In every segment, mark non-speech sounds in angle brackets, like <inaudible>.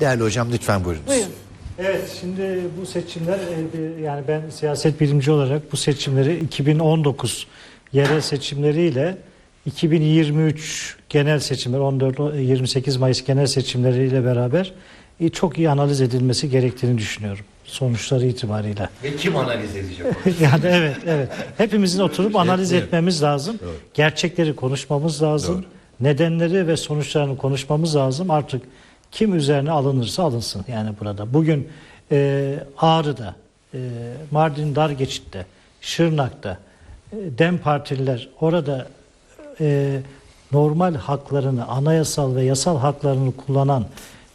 Değerli hocam lütfen buyurunuz. Buyurun. Evet şimdi bu seçimler e, yani ben siyaset bilimci olarak bu seçimleri 2019 yerel seçimleriyle 2023 genel seçimler 14-28 Mayıs genel seçimleriyle beraber e, çok iyi analiz edilmesi gerektiğini düşünüyorum sonuçları itibariyle. Ve kim analiz edecek? <laughs> yani evet evet. Hepimizin oturup analiz etmemiz lazım. Gerçekleri konuşmamız lazım. Nedenleri ve sonuçlarını konuşmamız lazım. Artık kim üzerine alınırsa alınsın yani burada. Bugün e, Ağrı'da, e, Mardin Dargeçit'te, Şırnak'ta e, Dem Partililer orada e, normal haklarını, anayasal ve yasal haklarını kullanan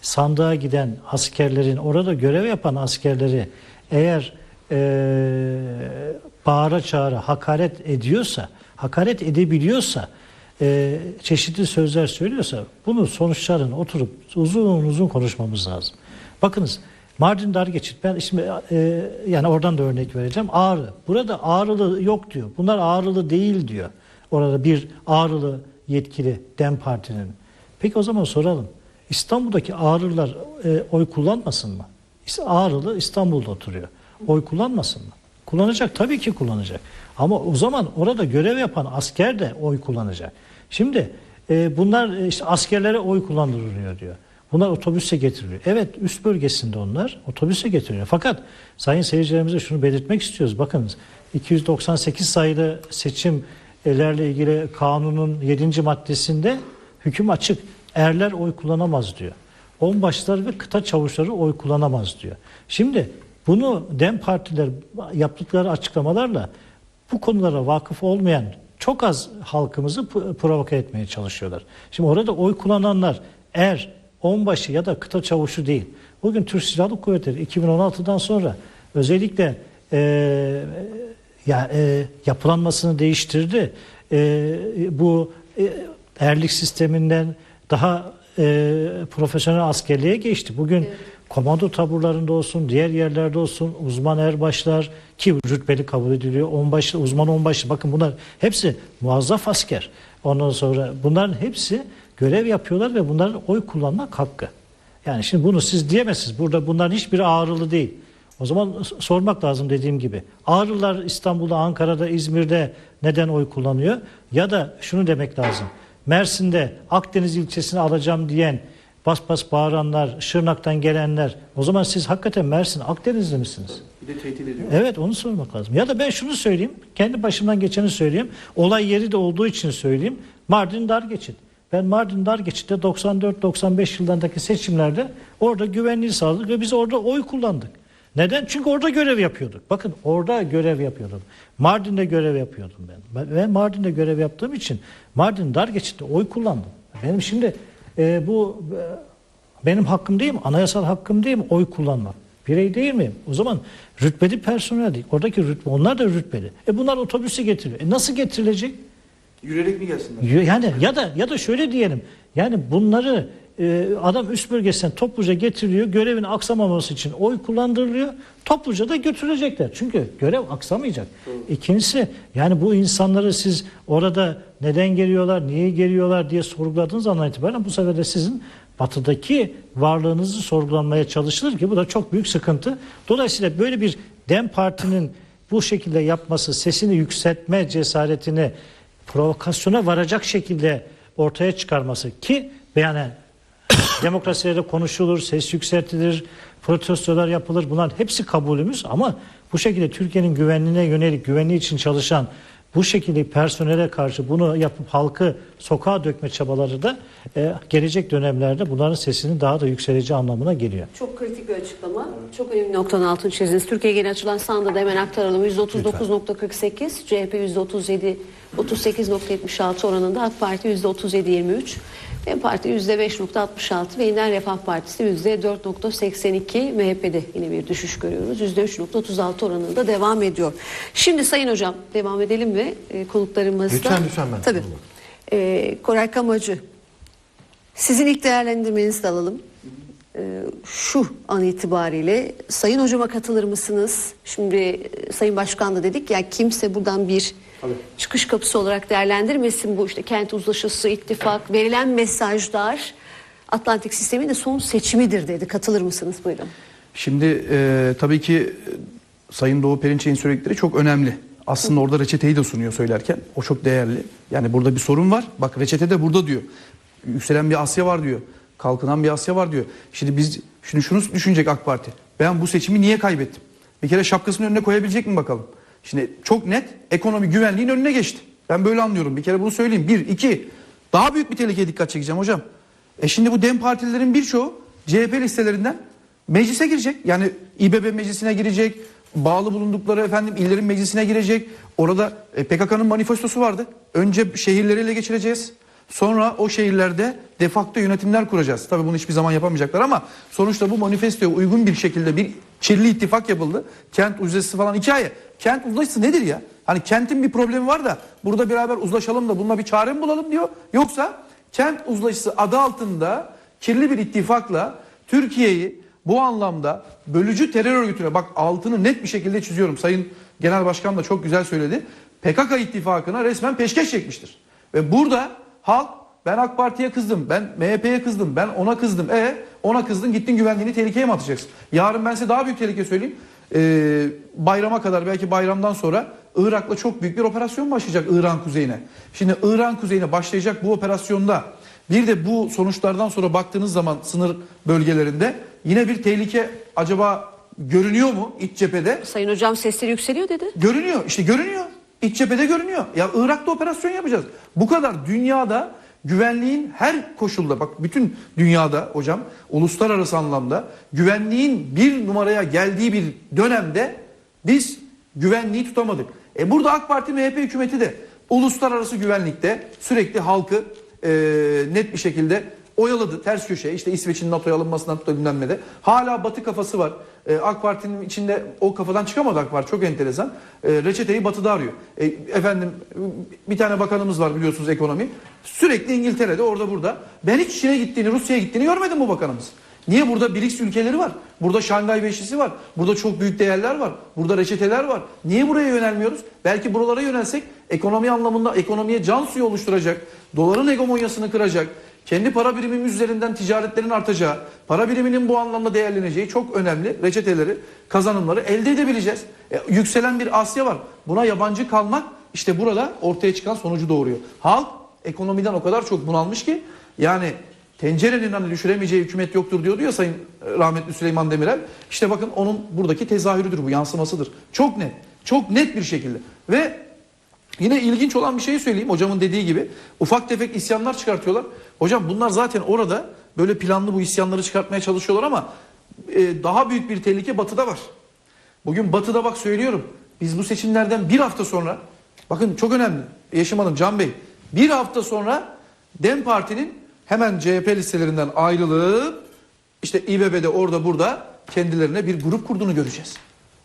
sandığa giden askerlerin, orada görev yapan askerleri eğer e, bağıra çağıra hakaret ediyorsa, hakaret edebiliyorsa, e, çeşitli sözler söylüyorsa bunun sonuçlarını oturup uzun uzun konuşmamız lazım. Bakınız Mardin Dargeçit ben şimdi e, yani oradan da örnek vereceğim. Ağrı. Burada ağrılı yok diyor. Bunlar ağrılı değil diyor. Orada bir ağrılı yetkili DEM Parti'nin. Peki o zaman soralım. İstanbul'daki Ağrılar e, oy kullanmasın mı? Ağrılı İstanbul'da oturuyor. Oy kullanmasın mı? Kullanacak tabii ki kullanacak. Ama o zaman orada görev yapan asker de oy kullanacak. Şimdi e, bunlar e, işte askerlere oy kullandırılıyor diyor. Bunlar otobüse getiriliyor. Evet üst bölgesinde onlar otobüse getiriliyor. Fakat sayın seyircilerimize şunu belirtmek istiyoruz. Bakınız 298 sayılı seçimlerle ilgili kanunun 7. maddesinde hüküm açık. Erler oy kullanamaz diyor. Onbaşlar ve kıta çavuşları oy kullanamaz diyor. Şimdi bunu DEM partiler yaptıkları açıklamalarla bu konulara vakıf olmayan çok az halkımızı provoke etmeye çalışıyorlar. Şimdi orada oy kullananlar er, onbaşı ya da kıta çavuşu değil. Bugün Türk Silahlı Kuvvetleri 2016'dan sonra özellikle e, ya e, yapılanmasını değiştirdi. E, bu e, erlik sisteminden daha e, profesyonel askerliğe geçti. Bugün komando taburlarında olsun, diğer yerlerde olsun uzman erbaşlar ki rütbeli kabul ediliyor. Onbaşı, uzman onbaşı bakın bunlar hepsi muazzaf asker. Ondan sonra bunların hepsi görev yapıyorlar ve bunların oy kullanmak hakkı. Yani şimdi bunu siz diyemezsiniz. Burada bunların hiçbiri ağrılı değil. O zaman sormak lazım dediğim gibi. Ağrılar İstanbul'da, Ankara'da, İzmir'de neden oy kullanıyor? Ya da şunu demek lazım. Mersin'de Akdeniz ilçesini alacağım diyen bas bas bağıranlar, Şırnak'tan gelenler. O zaman siz hakikaten Mersin, Akdenizli misiniz? Bir de tehdit ediyor. Evet onu sormak lazım. Ya da ben şunu söyleyeyim. Kendi başımdan geçeni söyleyeyim. Olay yeri de olduğu için söyleyeyim. Mardin Dargeçit. Ben Mardin Dargeçit'te 94-95 yıllarındaki seçimlerde orada güvenliği sağladık ve biz orada oy kullandık. Neden? Çünkü orada görev yapıyorduk. Bakın orada görev yapıyordum. Mardin'de görev yapıyordum ben. Ben Mardin'de görev yaptığım için Mardin Dargeçit'te oy kullandım. Benim şimdi e, bu e, benim hakkım değil mi? Anayasal hakkım değil mi? Oy kullanmak. Birey değil miyim? O zaman rütbeli personel değil. Oradaki rütbe, onlar da rütbeli. E bunlar otobüse getiriyor. E nasıl getirilecek? Yürüyerek mi gelsinler? Yani ya da ya da şöyle diyelim. Yani bunları e, adam üst bölgesinden topluca getiriliyor. Görevin aksamaması için oy kullandırılıyor. Topluca da götürecekler. Çünkü görev aksamayacak. İkincisi yani bu insanları siz orada neden geliyorlar, niye geliyorlar diye sorguladığınız andan itibaren bu sefer de sizin batıdaki varlığınızı sorgulanmaya çalışılır ki bu da çok büyük sıkıntı. Dolayısıyla böyle bir DEM Parti'nin bu şekilde yapması, sesini yükseltme cesaretini provokasyona varacak şekilde ortaya çıkarması ki yani <coughs> demokrasilerde konuşulur, ses yükseltilir, protestolar yapılır. Bunlar hepsi kabulümüz ama bu şekilde Türkiye'nin güvenliğine yönelik, güvenliği için çalışan bu şekilde personele karşı bunu yapıp halkı sokağa dökme çabaları da e, gelecek dönemlerde bunların sesinin daha da yükseleceği anlamına geliyor. Çok kritik bir açıklama. Çok önemli noktanın altını çizdiniz. Türkiye'ye yeni açılan sandığı da hemen aktaralım. %39.48, CHP %37, 38.76 oranında AK Parti %37.23, DEM Parti %5.66 ve Yeniden Refah Partisi %4.82, MHP'de yine bir düşüş görüyoruz. %3.36 oranında devam ediyor. Şimdi Sayın Hocam devam edelim ve e, konuklarımızla... Lütfen, lütfen ben. Tabii. E, Koray Kamacı, sizin ilk değerlendirmenizi de alalım. Ee, şu an itibariyle Sayın Hocama katılır mısınız? Şimdi e, Sayın Başkan da dedik ya kimse buradan bir çıkış kapısı olarak değerlendirmesin bu işte kent uzlaşısı, ittifak, verilen mesajlar Atlantik sistemin de son seçimidir dedi. Katılır mısınız? Buyurun. Şimdi e, tabii ki e, Sayın Doğu Perinçek'in söyledikleri çok önemli. Aslında orada reçeteyi de sunuyor söylerken. O çok değerli. Yani burada bir sorun var. Bak reçete de burada diyor. Yükselen bir Asya var diyor. Kalkınan bir Asya var diyor. Şimdi biz şimdi şunu düşünecek AK Parti. Ben bu seçimi niye kaybettim? Bir kere şapkasının önüne koyabilecek mi bakalım? Şimdi çok net ekonomi güvenliğin önüne geçti. Ben böyle anlıyorum. Bir kere bunu söyleyeyim. Bir, iki. Daha büyük bir tehlikeye dikkat çekeceğim hocam. E şimdi bu DEM partililerin birçoğu CHP listelerinden meclise girecek. Yani İBB meclisine girecek. Bağlı bulundukları efendim illerin meclisine girecek. Orada e, PKK'nın manifestosu vardı. Önce şehirleri ele geçireceğiz. Sonra o şehirlerde defakto yönetimler kuracağız. Tabii bunu hiçbir zaman yapamayacaklar ama sonuçta bu manifestoya uygun bir şekilde bir çirli ittifak yapıldı. Kent uzlaşısı falan hikaye. Kent uzlaşısı nedir ya? Hani kentin bir problemi var da burada beraber uzlaşalım da bununla bir çare mi bulalım diyor. Yoksa kent uzlaşısı adı altında kirli bir ittifakla Türkiye'yi bu anlamda bölücü terör örgütüne bak altını net bir şekilde çiziyorum. Sayın Genel Başkan da çok güzel söyledi. PKK ittifakına resmen peşkeş çekmiştir. Ve burada halk ben AK Parti'ye kızdım, ben MHP'ye kızdım, ben ona kızdım. E ona kızdın gittin güvenliğini tehlikeye mi atacaksın? Yarın ben size daha büyük tehlike söyleyeyim. Ee, bayrama kadar belki bayramdan sonra Irak'la çok büyük bir operasyon başlayacak İran kuzeyine. Şimdi İran kuzeyine başlayacak bu operasyonda bir de bu sonuçlardan sonra baktığınız zaman sınır bölgelerinde yine bir tehlike acaba görünüyor mu iç cephede? Sayın Hocam sesleri yükseliyor dedi. Görünüyor. işte görünüyor. İç cephede görünüyor. Ya Irak'ta operasyon yapacağız. Bu kadar dünyada güvenliğin her koşulda bak bütün dünyada hocam uluslararası anlamda güvenliğin bir numaraya geldiği bir dönemde biz güvenliği tutamadık. E burada AK Parti MHP hükümeti de uluslararası güvenlikte sürekli halkı e, net bir şekilde oyaladı ters köşeye işte İsveç'in NATO'ya alınmasından tut bilmem. Hala batı kafası var. Ee, AK Parti'nin içinde o kafadan çıkamadı AK Parti çok enteresan. Ee, reçeteyi batıda arıyor. Ee, efendim bir tane bakanımız var biliyorsunuz ekonomi. Sürekli İngiltere'de orada burada. Ben hiç Çin'e gittiğini Rusya'ya gittiğini görmedim bu bakanımız. Niye? Burada BRICS ülkeleri var. Burada Şangay Beşlisi var. Burada çok büyük değerler var. Burada reçeteler var. Niye buraya yönelmiyoruz? Belki buralara yönelsek ekonomi anlamında ekonomiye can suyu oluşturacak, doların hegemonyasını kıracak, kendi para birimimiz üzerinden ticaretlerin artacağı, para biriminin bu anlamda değerleneceği çok önemli reçeteleri, kazanımları elde edebileceğiz. E, yükselen bir Asya var. Buna yabancı kalmak işte burada ortaya çıkan sonucu doğuruyor. Halk ekonomiden o kadar çok bunalmış ki yani tencerenin hani düşüremeyeceği hükümet yoktur diyordu ya Sayın e, rahmetli Süleyman Demirel. İşte bakın onun buradaki tezahürüdür bu yansımasıdır. Çok net. Çok net bir şekilde. Ve Yine ilginç olan bir şeyi söyleyeyim hocamın dediği gibi. Ufak tefek isyanlar çıkartıyorlar. Hocam bunlar zaten orada böyle planlı bu isyanları çıkartmaya çalışıyorlar ama e, daha büyük bir tehlike batıda var. Bugün batıda bak söylüyorum. Biz bu seçimlerden bir hafta sonra bakın çok önemli. Yeşim Hanım, Can Bey. Bir hafta sonra DEM Parti'nin hemen CHP listelerinden ayrılıp işte İBB'de orada burada kendilerine bir grup kurduğunu göreceğiz.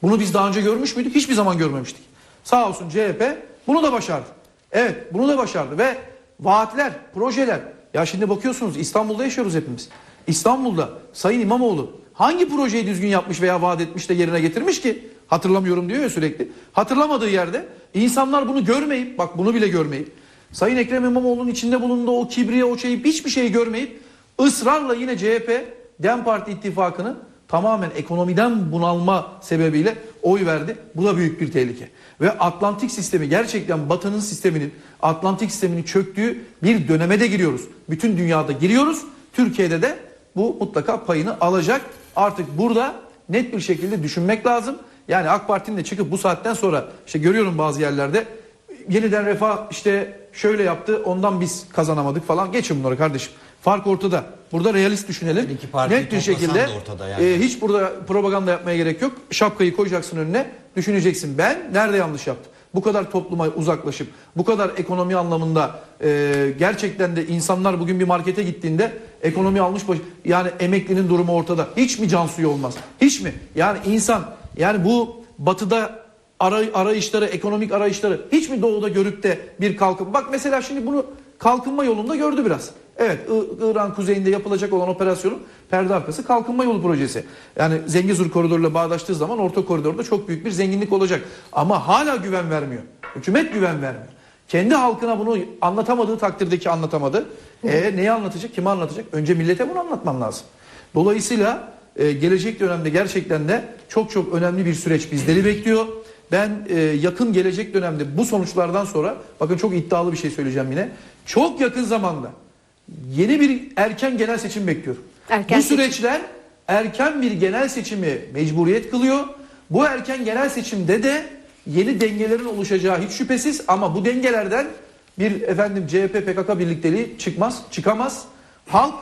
Bunu biz daha önce görmüş müydük? Hiçbir zaman görmemiştik. Sağ olsun CHP bunu da başardı. Evet bunu da başardı ve vaatler, projeler. Ya şimdi bakıyorsunuz İstanbul'da yaşıyoruz hepimiz. İstanbul'da Sayın İmamoğlu hangi projeyi düzgün yapmış veya vaat etmiş de yerine getirmiş ki? Hatırlamıyorum diyor ya sürekli. Hatırlamadığı yerde insanlar bunu görmeyip bak bunu bile görmeyip Sayın Ekrem İmamoğlu'nun içinde bulunduğu o kibriye o şeyi hiçbir şeyi görmeyip ısrarla yine CHP DEM Parti ittifakını tamamen ekonomiden bunalma sebebiyle oy verdi. Bu da büyük bir tehlike. Ve Atlantik sistemi gerçekten Batı'nın sisteminin Atlantik sisteminin çöktüğü bir döneme de giriyoruz. Bütün dünyada giriyoruz. Türkiye'de de bu mutlaka payını alacak. Artık burada net bir şekilde düşünmek lazım. Yani AK Parti'nin de çıkıp bu saatten sonra işte görüyorum bazı yerlerde yeniden refah işte şöyle yaptı ondan biz kazanamadık falan. Geçin bunları kardeşim. Fark ortada. Burada realist düşünelim. Her iki partiyi Net bir toplasan şekilde da ortada yani. e, hiç burada propaganda yapmaya gerek yok. Şapkayı koyacaksın önüne. Düşüneceksin ben nerede yanlış yaptım? Bu kadar topluma uzaklaşıp bu kadar ekonomi anlamında e, gerçekten de insanlar bugün bir markete gittiğinde ekonomi almış baş yani emeklinin durumu ortada. Hiç mi can suyu olmaz? Hiç mi? Yani insan yani bu batıda aray, arayışları, ekonomik arayışları hiç mi doğuda görüp de bir kalkınma? Bak mesela şimdi bunu kalkınma yolunda gördü biraz. Evet İran kuzeyinde yapılacak olan operasyonun perde arkası kalkınma yolu projesi. Yani Zengezur koridoruyla bağdaştığı zaman orta koridorda çok büyük bir zenginlik olacak. Ama hala güven vermiyor. Hükümet güven vermiyor. Kendi halkına bunu anlatamadığı takdirdeki anlatamadı. E neyi anlatacak? Kime anlatacak? Önce millete bunu anlatman lazım. Dolayısıyla e, gelecek dönemde gerçekten de çok çok önemli bir süreç bizleri bekliyor. Ben e, yakın gelecek dönemde bu sonuçlardan sonra bakın çok iddialı bir şey söyleyeceğim yine. Çok yakın zamanda yeni bir erken genel seçim bekliyorum. Erken bu seçim. süreçler erken bir genel seçimi mecburiyet kılıyor. Bu erken genel seçimde de yeni dengelerin oluşacağı hiç şüphesiz ama bu dengelerden bir efendim CHP PKK birlikteliği çıkmaz, çıkamaz. Halk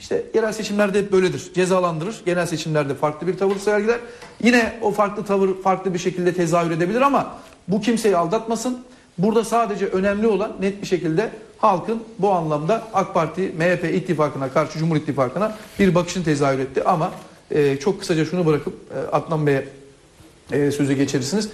işte yerel seçimlerde hep böyledir. Cezalandırır. Genel seçimlerde farklı bir tavır sergiler. Yine o farklı tavır farklı bir şekilde tezahür edebilir ama bu kimseyi aldatmasın. Burada sadece önemli olan net bir şekilde halkın bu anlamda AK Parti, MHP ittifakına karşı Cumhur İttifakı'na bir bakışını tezahür etti. Ama e, çok kısaca şunu bırakıp e, Adnan Bey'e e, söze geçirirsiniz.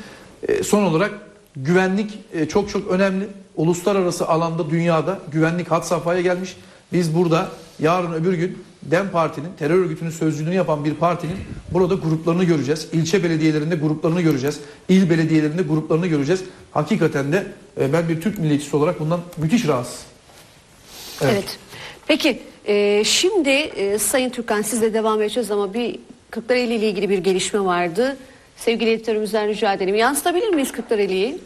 E, son olarak güvenlik e, çok çok önemli. Uluslararası alanda dünyada güvenlik had safhaya gelmiş. Biz burada yarın öbür gün DEM Parti'nin terör örgütünün sözcülüğünü yapan bir partinin burada gruplarını göreceğiz. İlçe belediyelerinde gruplarını göreceğiz. İl belediyelerinde gruplarını göreceğiz. Hakikaten de e, ben bir Türk milliyetçisi olarak bundan müthiş rahatsız. Evet. Evet. Peki e, şimdi e, Sayın Türkan sizle devam edeceğiz ama bir Kırklareli ile ilgili bir gelişme vardı. Sevgili editörümüzden rica edelim. Yansıtabilir miyiz Kırklareli'yi?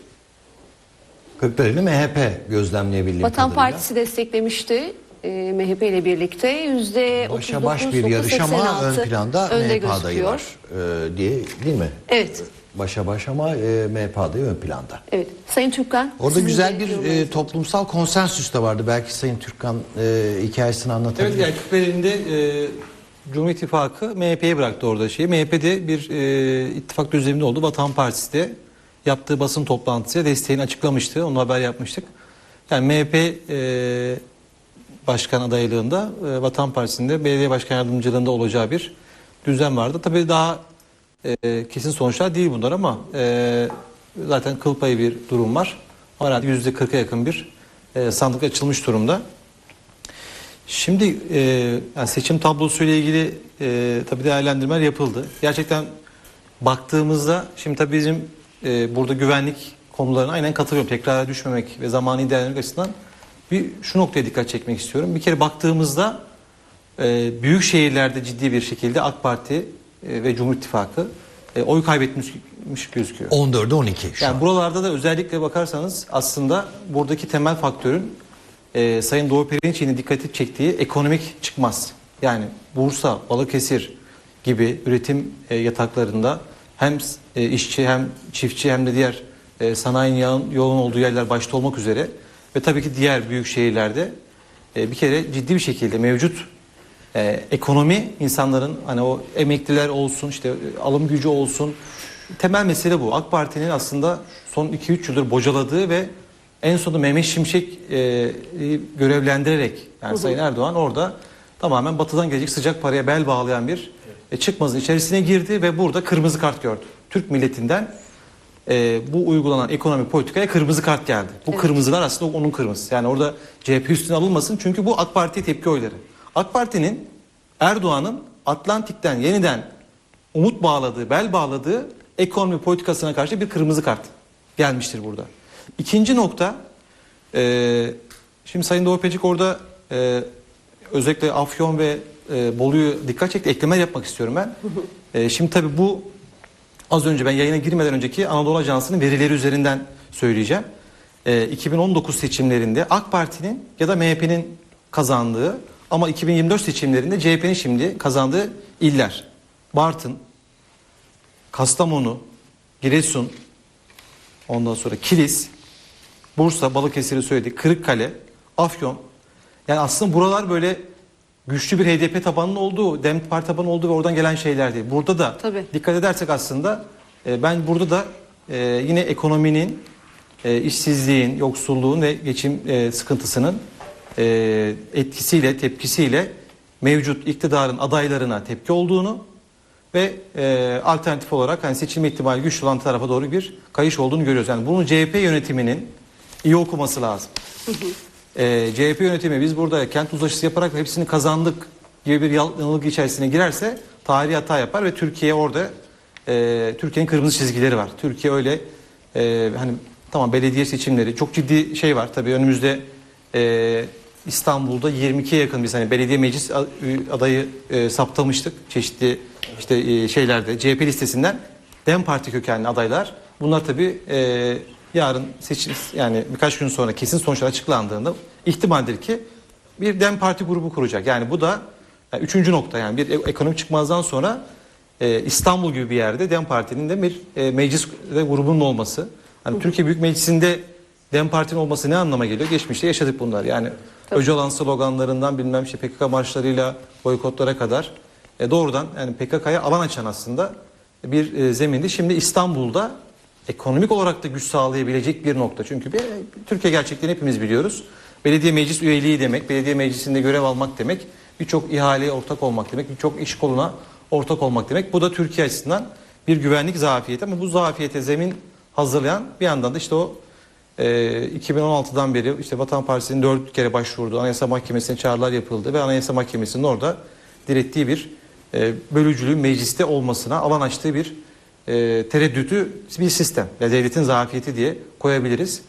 Kırklareli MHP gözlemleyebildiğim Vatan kadarıyla. Partisi desteklemişti. E, MHP ile birlikte yüzde Başa baş bir yarış ama ön planda MHP adayı var e, diye değil mi? Evet. Başa baş ama e, MHP adayı ön planda. Evet. Sayın Türkan. Orada güzel bir e, toplumsal konsensüs de vardı. Belki Sayın Türkan e, hikayesini anlatabilir. Evet yani Kırklareli'nde e, Cumhur İttifakı MHP'ye bıraktı orada şeyi. MHP'de bir e, ittifak düzeninde oldu. Vatan Partisi de yaptığı basın toplantısıyla desteğini açıklamıştı. Onu haber yapmıştık. Yani MHP e, başkan adaylığında e, Vatan Partisi'nde belediye başkan yardımcılığında olacağı bir düzen vardı. Tabii daha e, kesin sonuçlar değil bunlar ama e, zaten kıl payı bir durum var. Herhalde %40'a yakın bir e, sandık açılmış durumda. Şimdi e, yani seçim tablosuyla ilgili e, tabii değerlendirmeler yapıldı. Gerçekten baktığımızda şimdi tabii bizim e, burada güvenlik konularına aynen katılıyorum. Tekrara düşmemek ve zamanı değerlendirmek açısından bir şu noktaya dikkat çekmek istiyorum. Bir kere baktığımızda e, büyük şehirlerde ciddi bir şekilde AK Parti e, ve Cumhur İttifakı e, oy kaybetmiş gözüküyor. 14'e 12 şu Yani an. buralarda da özellikle bakarsanız aslında buradaki temel faktörün e, Sayın Doğu Perinçek'in dikkati çektiği ekonomik çıkmaz. Yani Bursa, Balıkesir gibi üretim e, yataklarında hem e, işçi hem çiftçi hem de diğer e, sanayinin yoğun, olduğu yerler başta olmak üzere ve tabii ki diğer büyük şehirlerde e, bir kere ciddi bir şekilde mevcut e, ekonomi insanların hani o emekliler olsun işte e, alım gücü olsun temel mesele bu. AK Parti'nin aslında son 2-3 yıldır bocaladığı ve en sonunda Mehmet Şimşek e, görevlendirerek yani Sayın Erdoğan orada tamamen batıdan gelecek sıcak paraya bel bağlayan bir e, çıkmazın içerisine girdi ve burada kırmızı kart gördü. Türk milletinden e, bu uygulanan ekonomik politikaya kırmızı kart geldi. Bu kırmızılar aslında onun kırmızısı. Yani orada CHP üstüne alınmasın çünkü bu AK Parti tepki oyları. AK Parti'nin Erdoğan'ın Atlantik'ten yeniden umut bağladığı, bel bağladığı ekonomi politikasına karşı bir kırmızı kart gelmiştir burada. İkinci nokta, e, şimdi Sayın Doğu Pecik orada e, özellikle Afyon ve e, Bolu'yu dikkat çekti. Ekleme yapmak istiyorum ben. <laughs> E, şimdi tabii bu az önce ben yayına girmeden önceki Anadolu Ajansı'nın verileri üzerinden söyleyeceğim. E, 2019 seçimlerinde AK Parti'nin ya da MHP'nin kazandığı ama 2024 seçimlerinde CHP'nin şimdi kazandığı iller. Bartın, Kastamonu, Giresun, ondan sonra Kilis, Bursa, Balıkesir'i söyledik, Kırıkkale, Afyon. Yani aslında buralar böyle güçlü bir HDP tabanının olduğu, DEM Parti tabanının olduğu ve oradan gelen şeyler değil. Burada da Tabii. dikkat edersek aslında e, ben burada da e, yine ekonominin, e, işsizliğin, yoksulluğun ve geçim e, sıkıntısının e, etkisiyle, tepkisiyle mevcut iktidarın adaylarına tepki olduğunu ve e, alternatif olarak hani seçilme ihtimali güçlü olan tarafa doğru bir kayış olduğunu görüyoruz. Yani bunu CHP yönetiminin iyi okuması lazım. E, CHP yönetimi biz burada kent uzlaşısı yaparak hepsini kazandık gibi bir yanılgı içerisine girerse tarihi hata yapar ve Türkiye orada e, Türkiye'nin kırmızı çizgileri var. Türkiye öyle e, hani Tamam belediye seçimleri çok ciddi şey var. Tabii önümüzde e, İstanbul'da 22'ye yakın biz hani belediye meclis adayı e, saptamıştık. Çeşitli işte e, şeylerde CHP listesinden DEM Parti kökenli adaylar. Bunlar tabii e, yarın seçim yani birkaç gün sonra kesin sonuçlar açıklandığında ihtimaldir ki bir DEM Parti grubu kuracak. Yani bu da yani üçüncü nokta yani bir e- ekonomik çıkmazdan sonra e, İstanbul gibi bir yerde DEM Parti'nin de bir e, meclis ve grubunun olması. Hani Türkiye Büyük Meclisi'nde DEM Parti'nin olması ne anlama geliyor? Geçmişte yaşadık bunlar. Yani Öcalan sloganlarından bilmem işte PKK marşlarıyla boykotlara kadar e, doğrudan yani PKK'ya alan açan aslında bir e, zemindi. Şimdi İstanbul'da ekonomik olarak da güç sağlayabilecek bir nokta. Çünkü bir, Türkiye gerçeklerini hepimiz biliyoruz. Belediye meclis üyeliği demek, belediye meclisinde görev almak demek, birçok ihaleye ortak olmak demek, birçok iş koluna ortak olmak demek. Bu da Türkiye açısından bir güvenlik zafiyeti ama bu zafiyete zemin hazırlayan bir yandan da işte o e, 2016'dan beri işte Vatan Partisi'nin dört kere başvurduğu Anayasa Mahkemesi'ne çağrılar yapıldı ve Anayasa Mahkemesi'nin orada direttiği bir e, bölücülüğün mecliste olmasına alan açtığı bir e, tereddütü bir sistem. Ya devletin zafiyeti diye koyabiliriz.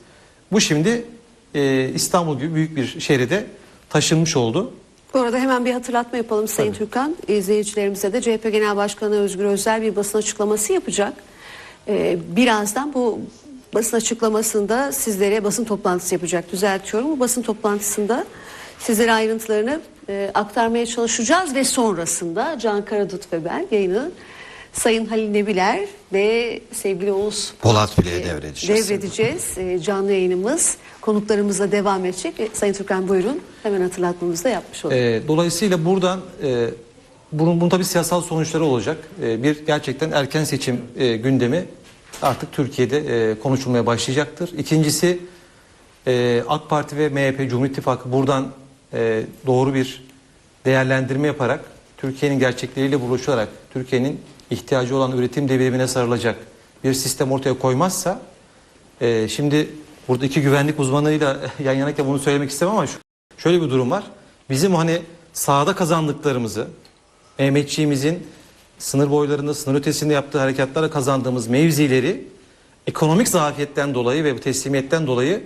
Bu şimdi e, İstanbul gibi büyük bir şehre de taşınmış oldu. Bu arada hemen bir hatırlatma yapalım Sayın Türkan. İzleyicilerimize de CHP Genel Başkanı Özgür Özel bir basın açıklaması yapacak. Ee, birazdan bu basın açıklamasında sizlere basın toplantısı yapacak. Düzeltiyorum. Bu basın toplantısında sizlere ayrıntılarını e, aktarmaya çalışacağız ve sonrasında Can Karadut ve ben yayını Sayın Halil Nebiler ve sevgili Oğuz Polat Bile'ye devredeceğiz. devredeceğiz. E, canlı yayınımız konuklarımızla devam edecek. E, Sayın Türkan buyurun. Hemen hatırlatmamızı da yapmış olalım. E, dolayısıyla buradan e, bunun, bunun tabii siyasal sonuçları olacak. E, bir gerçekten erken seçim e, gündemi artık Türkiye'de e, konuşulmaya başlayacaktır. İkincisi e, AK Parti ve MHP Cumhur İttifakı buradan e, doğru bir değerlendirme yaparak Türkiye'nin gerçekleriyle buluşarak Türkiye'nin ihtiyacı olan üretim devrimine sarılacak bir sistem ortaya koymazsa e, şimdi burada iki güvenlik uzmanıyla <laughs> yan yanayken bunu söylemek istemem ama şu, şöyle bir durum var. Bizim hani sahada kazandıklarımızı Mehmetçiğimizin sınır boylarında sınır ötesinde yaptığı harekatlarla kazandığımız mevzileri ekonomik zafiyetten dolayı ve bu teslimiyetten dolayı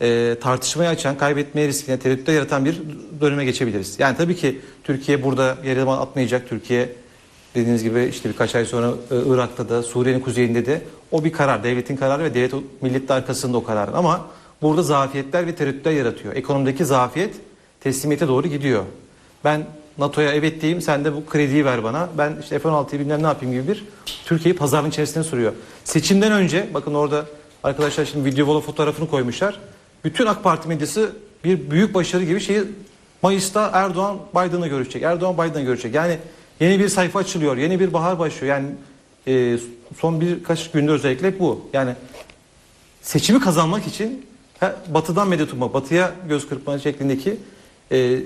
e, tartışmaya açan, kaybetmeye riskine, tereddütte yaratan bir döneme geçebiliriz. Yani tabii ki Türkiye burada yere atmayacak. Türkiye dediğiniz gibi işte birkaç ay sonra e, Irak'ta da Suriye'nin kuzeyinde de o bir karar. Devletin kararı ve devlet millet de arkasında o kararın. Ama burada zafiyetler ve tereddütler yaratıyor. Ekonomideki zafiyet teslimiyete doğru gidiyor. Ben NATO'ya evet diyeyim sen de bu krediyi ver bana. Ben işte F-16'yı bilmem ne yapayım gibi bir Türkiye'yi pazarın içerisine sürüyor. Seçimden önce bakın orada arkadaşlar şimdi video vola fotoğrafını koymuşlar. Bütün AK Parti medyası bir büyük başarı gibi şeyi Mayıs'ta Erdoğan Biden'la görüşecek. Erdoğan Biden'la görüşecek. Yani yeni bir sayfa açılıyor. Yeni bir bahar başlıyor. Yani e, son birkaç günde özellikle bu. Yani seçimi kazanmak için ha, batıdan medet umma, batıya göz kırpma şeklindeki e,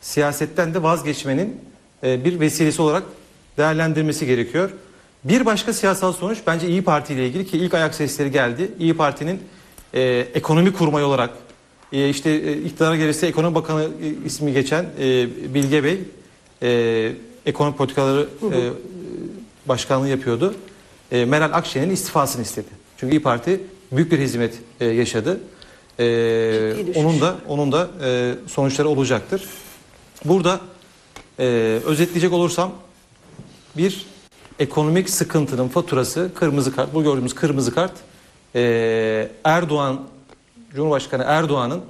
siyasetten de vazgeçmenin e, bir vesilesi olarak değerlendirmesi gerekiyor. Bir başka siyasal sonuç bence İyi Parti ile ilgili ki ilk ayak sesleri geldi. İyi Parti'nin e, ekonomi kurmayı olarak e, işte e, iktidara gelirse ekonomi bakanı e, ismi geçen e, Bilge Bey e, ekonomi politikaları e, başkanlığı yapıyordu. E, Meral Akşener'in istifasını istedi. Çünkü İyi Parti büyük bir hizmet e, yaşadı. E, onun da onun da e, sonuçları olacaktır. Burada e, özetleyecek olursam bir ekonomik sıkıntının faturası kırmızı kart. Bu gördüğümüz kırmızı kart e, Erdoğan Cumhurbaşkanı Erdoğan'ın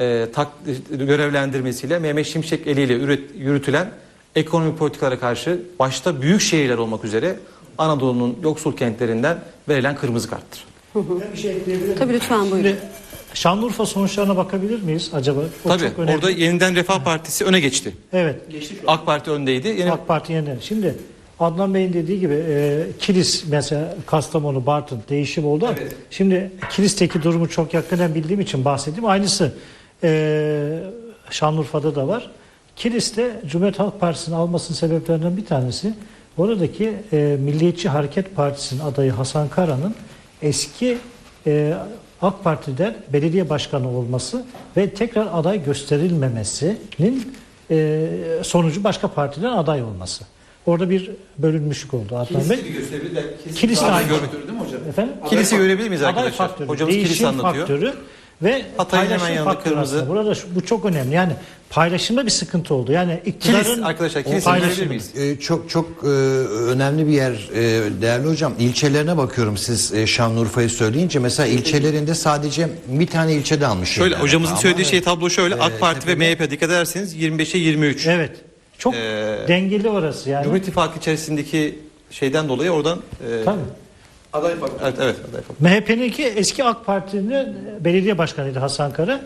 e, tak, görevlendirmesiyle Mehmet Şimşek eliyle üret, yürütülen ekonomi politikalara karşı başta büyük şehirler olmak üzere Anadolu'nun yoksul kentlerinden verilen kırmızı karttır. Ben bir şey ekleyebilir miyim? Tabii lütfen buyurun. Şimdi Şanlıurfa sonuçlarına bakabilir miyiz acaba? O Tabii çok önemli. orada yeniden Refah Partisi öne geçti. Evet. AK Parti öndeydi. Yine AK Parti yeniden. Şimdi Adnan Bey'in dediği gibi e, Kilis mesela Kastamonu, Bartın değişim oldu. ama Evet. Şimdi Kilis'teki durumu çok yakından bildiğim için bahsedeyim. Aynısı e, Şanlıurfa'da da var. Kilis'te Cumhuriyet Halk Partisi'nin almasının sebeplerinden bir tanesi oradaki e, Milliyetçi Hareket Partisi'nin adayı Hasan Kara'nın eski e, AK Parti'den belediye başkanı olması ve tekrar aday gösterilmemesinin e, sonucu başka partiden aday olması. Orada bir bölünmüşlük oldu Adnan Bey. Kilise Aday aynı. faktörü değil mi hocam? Efendim? Kilisi görebilir miyiz Aday arkadaşlar? faktörü, Hocamız kilisi değişim anlatıyor. faktörü ve Hatay'ın hemen paylaşım yanında faktörü kırmızı. aslında. Burada şu- bu çok önemli. Yani paylaşımda bir sıkıntı oldu. Yani iktidarın Kilis arkadaşlar paylaşımı- görebilir miyiz? Ee, çok çok e, önemli bir yer e, değerli hocam. İlçelerine bakıyorum siz e, Şanlıurfa'yı söyleyince mesela ilçelerinde sadece bir tane ilçede almış. Şöyle yerler. hocamızın Ama, söylediği şey tablo şöyle. e, AK Parti ve MHP dikkat ederseniz 25'e 23. Evet. Çok Ee, dengeli orası yani. Cumhur İttifakı içerisindeki şeyden dolayı oradan e, Tabii. Aday faktörü. evet evet aday faktörü. MHP'ninki eski AK Parti'nin belediye başkanıydı Hasan Kara.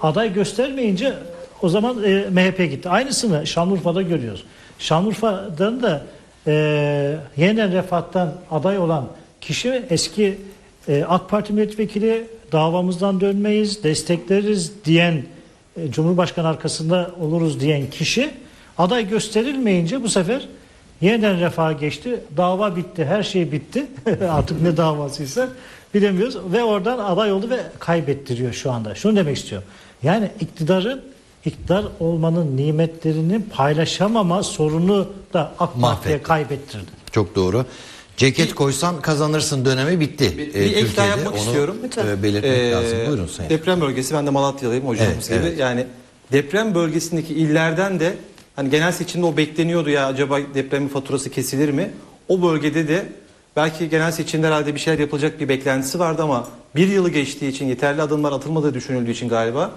Aday göstermeyince o zaman e, MHP gitti. Aynısını Şanlıurfa'da görüyoruz. Şanlıurfa'dan da e, yeniden refahtan aday olan kişi eski e, AK Parti milletvekili davamızdan dönmeyiz, destekleriz diyen e, Cumhurbaşkanı arkasında oluruz diyen kişi aday gösterilmeyince bu sefer yeniden refaha geçti. Dava bitti, her şey bitti. <laughs> Artık ne davasıysa bilemiyoruz ve oradan aday oldu ve kaybettiriyor şu anda. Şunu demek istiyorum. Yani iktidarın iktidar olmanın nimetlerini paylaşamama sorunu da AK Parti'ye kaybettirdi. Çok doğru. Ceket koysan kazanırsın dönemi bitti. Bir Ee, ek daha Türkiye'de. yapmak Onu, istiyorum. e, belirtmek Ee, lazım. Buyurun sayın. Deprem bölgesi ben de Malatyalıyım hocamız Evet, gibi. evet. Yani deprem bölgesindeki illerden de hani genel seçimde o bekleniyordu ya acaba depremin faturası kesilir mi? O bölgede de belki genel seçimde herhalde bir şeyler yapılacak bir beklentisi vardı ama bir yılı geçtiği için yeterli adımlar atılmadığı düşünüldüğü için galiba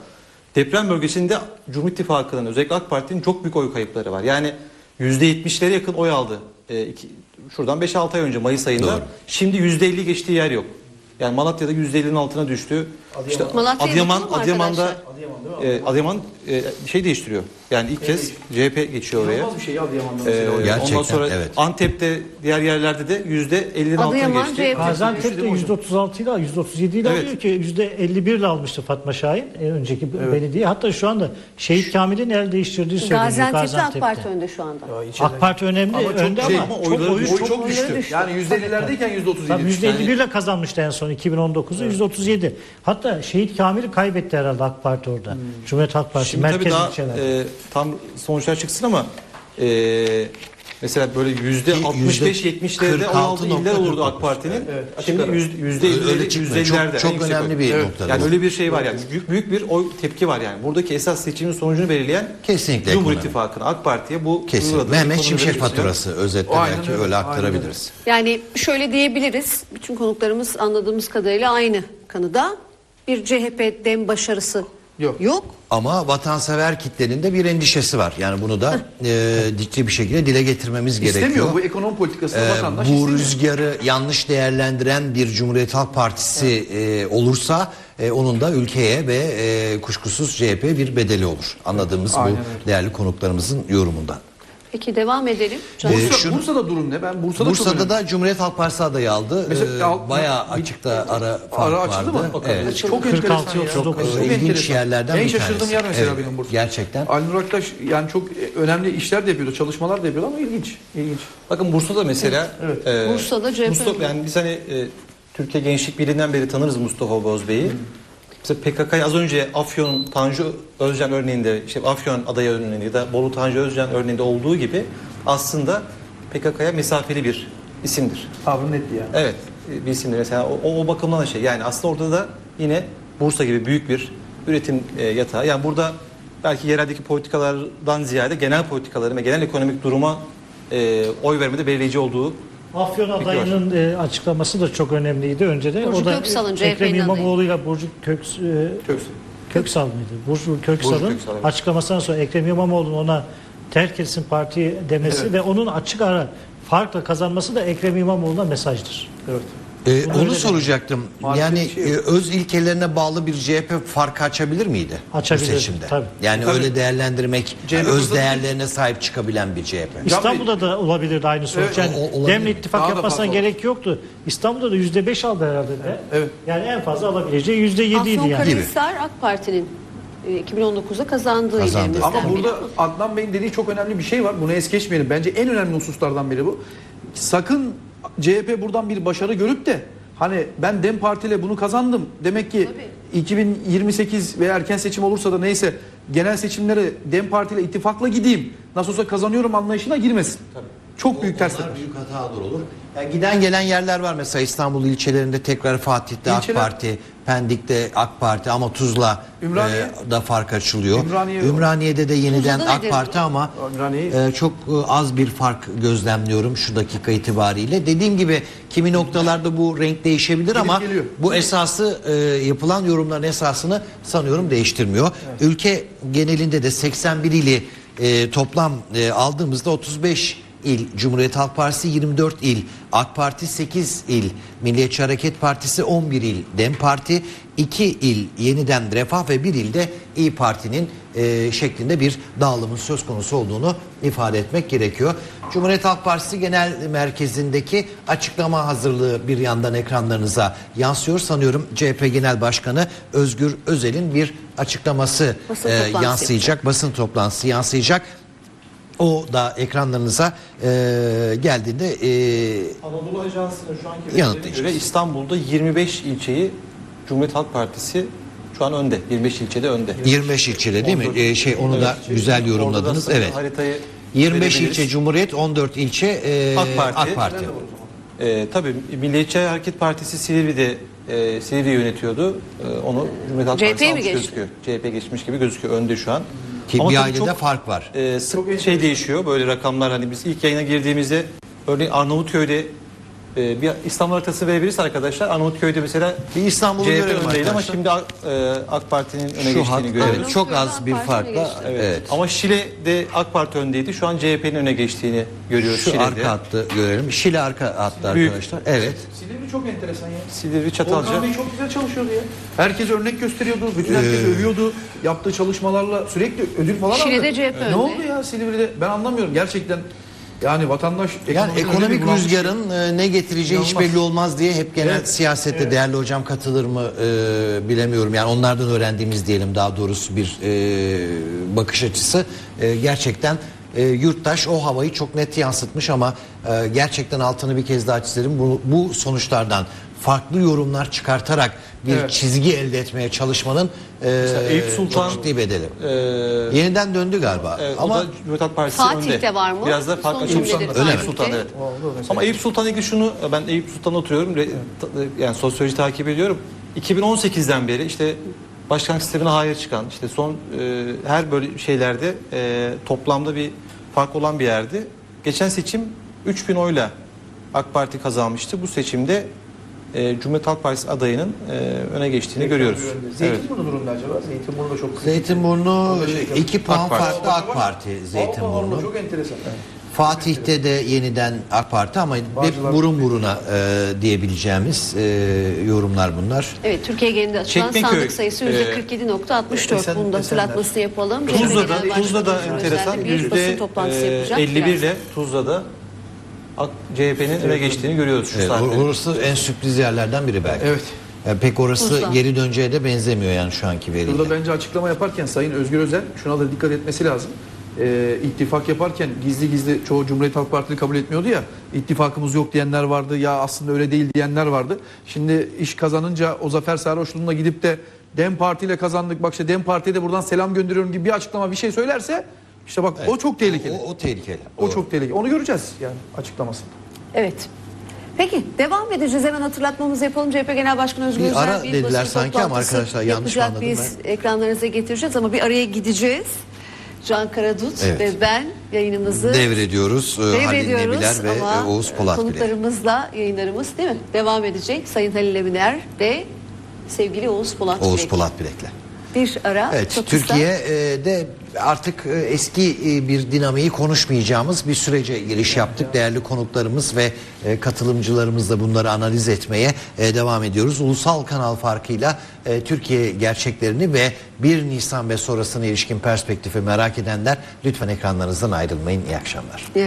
deprem bölgesinde Cumhur İttifakı'nın özellikle AK Parti'nin çok büyük oy kayıpları var. Yani %70'lere yakın oy aldı. Ee, iki- şuradan 5-6 ay önce Mayıs ayında. Doğru. Şimdi %50 geçtiği yer yok. Yani Malatya'da %50'nin altına düştü. İşte Malatya'ya Adıyaman, bakalım mı Adıyaman'da arkadaşlar? e, Adıyaman e, şey değiştiriyor. Yani ilk kez CHP geçiyor oraya. İnanılmaz bir şey Adıyaman'da Ee, mesela. hocam. Gerçekten, ondan sonra evet. Antep'te diğer yerlerde de %50'nin altına Adıyaman, geçti. CHP. Gaziantep'te %36 ile %37 ile Evet. alıyor ki %51 ile almıştı Fatma Şahin en önceki belediye. Hatta şu anda Şehit Kamil'in el değiştirdiği söyleniyor Gaziantep'te AK. Parti önde şu anda. AK Parti önemli Ama çok önde şey- ama, çok oyları oyu düştü. çok çok oyları düştü. düştü. Yani %50'lerdeyken %37 Tabii düştü. %51 ile kazanmıştı en son 2019'u %37. Hatta Şehit Kamil'i kaybetti herhalde AK Parti orada. Cumhuriyet Halk Partisi Şimdi tabii merkez daha e, tam sonuçlar çıksın ama e, mesela böyle yüzde Ki 65-70'lerde oy aldığı iller olurdu AK Parti'nin. Şimdi yüz- yüzde Öyle 50'leri, çıkmıyor. yüzde Çok, 50'lerde. en çok yüksek önemli bir Evet. nokta. Yani öyle bir şey var yani. Büyük, büyük bir oy tepki var yani. Buradaki esas seçimin sonucunu belirleyen Kesinlikle Cumhur ekonomi. İttifakı'na AK Parti'ye bu Kesin. Mehmet Şimşek faturası özetle Aynen belki öyle, öyle aynen aktarabiliriz. Yani şöyle diyebiliriz. Bütün konuklarımız anladığımız kadarıyla aynı kanıda. Bir CHP dem başarısı Yok. yok. Ama vatansever kitlenin de bir endişesi var. Yani bunu da e, ciddi bir şekilde dile getirmemiz İstemiyor. gerekiyor. Bu ekonomi politikasını Ee, vatandaş bu istemiyor. rüzgarı yanlış değerlendiren bir Cumhuriyet Halk Partisi e, olursa e, onun da ülkeye ve e, kuşkusuz CHP bir bedeli olur. Anladığımız Aynen bu öyle. değerli konuklarımızın yorumundan. Peki devam edelim. Can- Ee, Bursa, şunu- Bursa'da durum ne? Ben Bursa'da, çok Bursa'da önemli. da Cumhuriyet Halk Partisi adayı aldı. Mesela- Ee, Ya- bayağı bir- açıkta ara fark Ara açıldı vardı. mı? Evet. Çok 46, enteresan ya. 39. Çok ilginç enteresan. yerlerden en bir şaşırdığım tanesi. yer mesela Evet, benim Bursa. Gerçekten. Ali Nur Aktaş yani çok önemli işler de yapıyordu, çalışmalar da yapıyordu ama ilginç. ilginç. Bakın Bursa'da mesela Evet. e, Bursa'da CHP Mustafa, yani biz hani e, Türkiye Gençlik Birliği'nden beri tanırız Mustafa Bozbey'i. Mesela PKK'yı az önce Afyon Tanju Özcan örneğinde, işte Afyon adayı örneğinde ya da Bolu Tanju Özcan örneğinde olduğu gibi aslında PKK'ya mesafeli bir isimdir. Tavrı netti yani. Evet, bir isimdir. Mesela o, o bakımdan da şey. Yani aslında orada da yine Bursa gibi büyük bir üretim e, yatağı. Yani burada belki yereldeki politikalardan ziyade genel politikaları ve genel ekonomik duruma e, oy vermede belirleyici olduğu Afyon adayının e, açıklaması da çok önemliydi önce de. Burcu o da Köksal'ın, Ekrem İmamoğlu ile Burcu Köks, e, Köksal. Köksal mıydı? Burcu Köksal'ın Burcu Köksal, evet. açıklamasından sonra Ekrem İmamoğlu'nun ona terk etsin partiyi demesi Evet. ve onun açık ara farkla kazanması da Ekrem İmamoğlu'na mesajdır. Evet. Ee, onu öyle soracaktım. Marifet yani şey e, öz ilkelerine bağlı bir CHP farkı açabilir miydi Açabilirdi, bu seçimde? tabii. Yani Tabii. öyle değerlendirmek, CHP öz değerlerine sahip çıkabilen bir CHP. İstanbul'da da olabilirdi aynı sonuç. Evet, yani o- olabilir Demle mi? ittifak Daha da yapmasına gerek yoktu. İstanbul'da da yüzde beş aldı herhalde de. Evet. Yani en fazla alabileceği yüzde yediydi yani. Afyonkarahisar AK Parti'nin e, 2019'da kazandığı Kazandı. Ama biri. burada Adnan Bey'in dediği çok önemli bir şey var. Bunu es geçmeyelim. Bence en önemli hususlardan biri bu. Sakın CHP buradan bir başarı görüp de hani ben Dem Parti ile bunu kazandım. Demek ki 2028 veya erken seçim olursa da neyse genel seçimlere Dem Parti ile ittifakla gideyim. Nasıl olsa kazanıyorum anlayışına girmesin. çok büyük ters Onlar büyük hatalar olur. Yani giden gelen yerler var mesela İstanbul ilçelerinde tekrar Fatih'te AK İlçeler- Parti, Pendik'te AK Parti ama Tuzla Ümraniye- e, da fark açılıyor. Ümraniye- Ümraniye'de de yeniden Tuzla'da AK nedir Parti ama e, çok e, az bir fark gözlemliyorum şu dakika itibariyle. Dediğim gibi kimi noktalarda bu renk değişebilir ama geliyor. bu esası e, yapılan yorumların esasını sanıyorum değiştirmiyor. Ülke genelinde de 81 ili e, toplam e, aldığımızda 35 il Cumhuriyet Halk Partisi 24 il, AK Parti 8 il, Milliyetçi Hareket Partisi 11 il, Dem Parti 2 il yeniden Refah ve 1 ilde İyi Parti'nin e, şeklinde bir dağılımın söz konusu olduğunu ifade etmek gerekiyor. Cumhuriyet Halk Partisi Genel Merkezi'ndeki açıklama hazırlığı bir yandan ekranlarınıza yansıyor. Sanıyorum CHP Genel Başkanı Özgür Özel'in bir açıklaması Basın e, yansıyacak. Basın toplantısı yansıyacak. O da ekranlarınıza e, geldiğinde e, Anadolu Ajansı'nın şu anki verilerine göre İstanbul'da 25 ilçeyi Cumhuriyet Halk Partisi şu an önde. 25 ilçede önde. 25 ilçede değil mi? E, şey onu da Evet. güzel yorumladınız. Orada da Evet. Haritayı 25 verebiliriz. ilçe Cumhuriyet, 14 ilçe e, AK Parti. AK Parti. Ee, tabii Milliyetçi Hareket Partisi Silivri'de e, Silivri yönetiyordu. Ee, onu Cumhuriyet Halk CHP 'ye Partisi mi almış geçti? gözüküyor. CHP geçmiş gibi gözüküyor önde şu an. Ki Ama bir tabii ailede çok, fark var. e, sık şey değişiyor böyle rakamlar hani biz ilk yayına girdiğimizde örneğin Arnavutköy'de e, bir İstanbul haritası verebiliriz arkadaşlar. Arnavutköy'de mesela Bir İstanbul'u CHP görelim öndeydi ama arkadaşlar. şimdi AK, e, AK Parti'nin öne Şu geçtiğini hat görüyoruz. evet, çok az bir farkla. Öne Evet. Ama Şile'de AK Parti öndeydi. Şu an CHP'nin öne geçtiğini görüyoruz Şu Şile'de. arka hattı görelim. Şile arka hattı Büyük. arkadaşlar. Evet. Silivri çok enteresan ya. Silivri Çatalca. Volkan Bey çok güzel çalışıyordu ya. Herkes örnek gösteriyordu. Bütün herkes Ee, övüyordu. Yaptığı çalışmalarla sürekli ödül falan Şile'de aldı. CHP Ne önde. oldu ya Silivri'de? Ben anlamıyorum gerçekten. Yani vatandaş Yani ekonomik rüzgarın e, ne getireceği hiç belli olmaz diye hep genel Evet. siyasette değerli hocam katılır mı e, bilemiyorum. Yani onlardan öğrendiğimiz diyelim daha doğrusu bir e, bakış açısı. E, gerçekten e, yurttaş o havayı çok net yansıtmış ama e, gerçekten altını bir kez daha çizelim. Bu, bu sonuçlardan farklı yorumlar çıkartarak bir Evet. çizgi elde etmeye çalışmanın e, Eyüp Sultan- çok ciddi bedeli. Ee, Yeniden döndü galiba. Evet, ama da Cumhuriyet Halk Partisi Fatih'te önde. var mı? Biraz da fark açılmış. Eyüp. Sultan evet. Ama Eyüp Sultan'la ilgili şunu ben Eyüp Sultan'ı oturuyorum. Yani sosyoloji takip ediyorum. 2018'den beri işte başkanlık sistemine hayır çıkan işte son e, her böyle şeylerde e, toplamda bir fark olan bir yerdi. Geçen seçim 3000 oyla AK Parti kazanmıştı. Bu seçimde e, Cumhuriyet Halk Partisi adayının e, öne geçtiğini görüyoruz. Evet. Zeytinburnu durumda acaba? Zeytinburnu da çok kritik. Zeytinburnu Orada şey- 2 puan AK Parti. farklı AK Parti Allah Allah, Zeytinburnu. Çok enteresan. Fatih'te de yeniden AK Parti ama hep Bağcılar- burun buruna e, diyebileceğimiz e, yorumlar bunlar. Evet Türkiye genelinde açılan Çekmeköy, sandık sayısı e, %47.64. Esen- Bunu da Esenler. hatırlatmasını yapalım. Tuzla'da, Tuzla'da enteresan yüzde toplantısı e, yapacak. 51 Biraz. ile Tuzla'da CHP'nin öne geçtiğini görüyoruz şu Evet, saatte. or- orası en sürpriz yerlerden biri belki. Evet. Yani pek orası Tuzla. geri döneceğe de benzemiyor yani şu anki veriyle. Burada bence açıklama yaparken Sayın Özgür Özel şuna da dikkat etmesi lazım. Ee, ittifak yaparken gizli gizli çoğu Cumhuriyet Halk Partili kabul etmiyordu ya. İttifakımız yok diyenler vardı. Ya aslında öyle değil diyenler vardı. Şimdi iş kazanınca o Zafer Sarhoşlu'na gidip de Dem Parti ile kazandık. Bak işte Dem Parti'ye de buradan selam gönderiyorum gibi bir açıklama bir şey söylerse işte bak o çok tehlikeli. O, o tehlikeli. O Doğru. çok tehlikeli. Onu göreceğiz yani açıklamasında. Evet. Peki devam edeceğiz. Hemen hatırlatmamızı yapalım. CHP Genel Başkanı Özgür Bir Özel ara dediler sanki ama arkadaşlar yanlış anladım Biz ekranlarınıza getireceğiz ama bir araya gideceğiz. Can Karadut Evet. ve ben yayınımızı Devrediyoruz. e, Halil devrediyoruz Nebiler ve ama e, Oğuz Polat bile. konuklarımızla yayınlarımız değil mi? Devam edecek. Sayın Halil Eminer ve sevgili Oğuz Polat Oğuz Bilek. Polat Bilek'le. Bir ara Evet, çok kısa. Türkiye'de artık e, eski e, bir dinamiği konuşmayacağımız bir sürece giriş yaptık. Değerli konuklarımız ve e, katılımcılarımızla bunları analiz etmeye devam ediyoruz. Ulusal kanal farkıyla Türkiye gerçeklerini ve 1 Nisan ve sonrasına ilişkin perspektifi merak edenler lütfen ekranlarınızdan ayrılmayın. İyi akşamlar. İyi